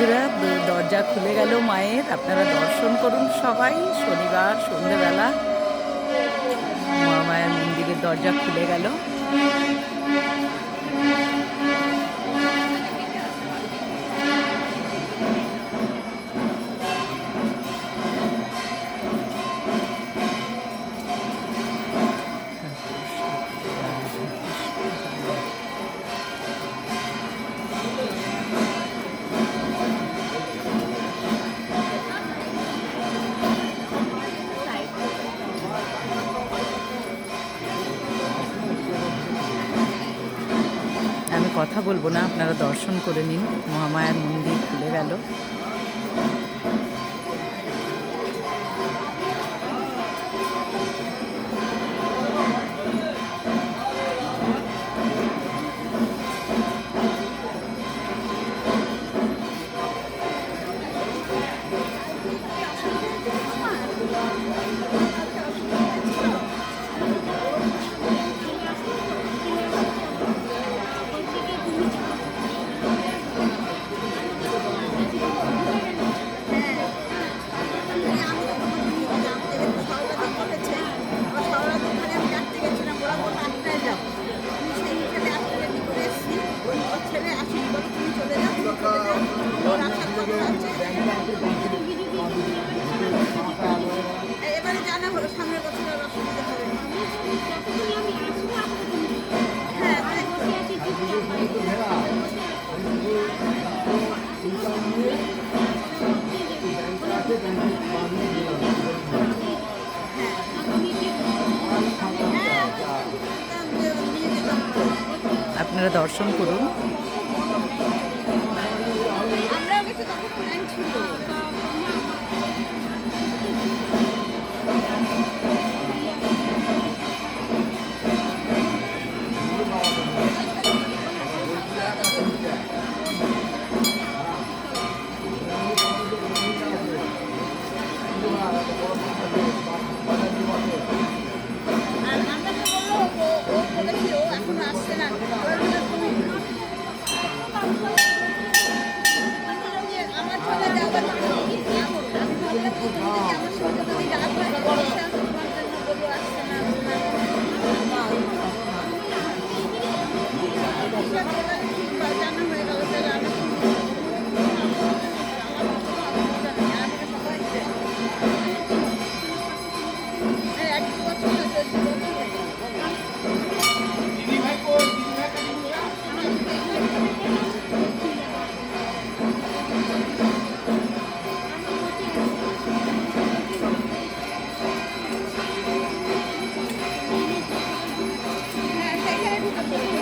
বন্ধুরা, দরজা খুলে গেল মায়ের। আপনারা দর্শন করুন সবাই। শনিবার সন্ধেবেলা মা মায়ের মন্দিরের দরজা খুলে গেল। আমি কথা বলব না আপনারা দর্শন করে নিন। মহামায়ার মন্দির খুলে গেল। আপনারা দর্শন করুন। 啊 Thank you.